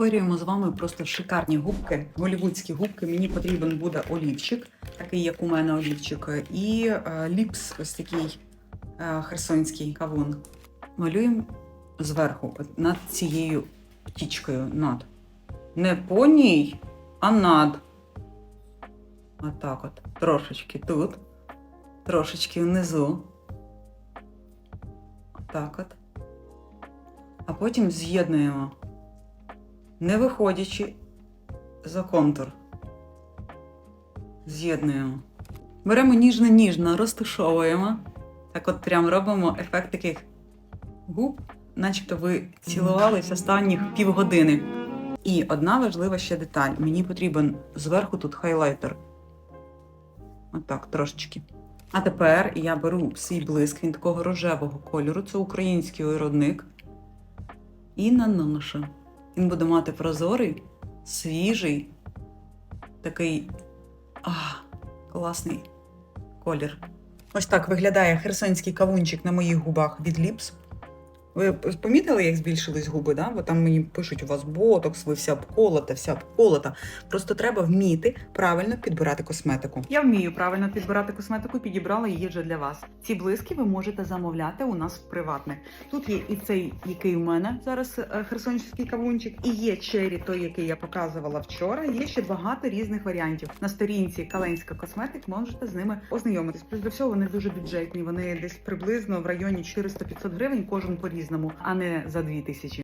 Створюємо з вами просто шикарні губки, голівудські губки. Мені потрібен буде олівчик, такий як у мене олівчик, і е, ліпс, ось такий е, херсонський кавун. Малюємо зверху, над цією птічкою. Над. Не по ній, а над. Отак от. Трошечки тут, трошечки внизу. Отак от. А потім з'єднуємо, не виходячи за контур. З'єднуємо. Беремо ніжно-ніжно, розташовуємо. Так от прям робимо ефект таких губ, начебто ви цілувались останніх півгодини. І одна важлива ще деталь. Мені потрібен зверху тут хайлайтер. Отак, трошечки. А тепер я беру свій блиск, він такого рожевого кольору, це український виробник. І наношу. Він буде мати прозорий, свіжий, такий а, класний колір. Ось так виглядає херсонський кавунчик на моїх губах від ліпс. Ви помітили, як збільшились губи, да? бо там мені пишуть, у вас ботокс, ви вся обколота, вся обколота. Просто треба вміти правильно підбирати косметику. Я вмію правильно підбирати косметику, підібрала її вже для вас. Ці блиски ви можете замовляти у нас в приватних. Тут є і цей, який у мене зараз е, херсонський кавунчик, і є чері, той, який я показувала вчора. Є ще багато різних варіантів. На сторінці Каленська косметик можете з ними ознайомитись. Плюс до всього вони дуже бюджетні. Вони десь приблизно в районі 400-500 гривень, кожен по різному, а не за 2000.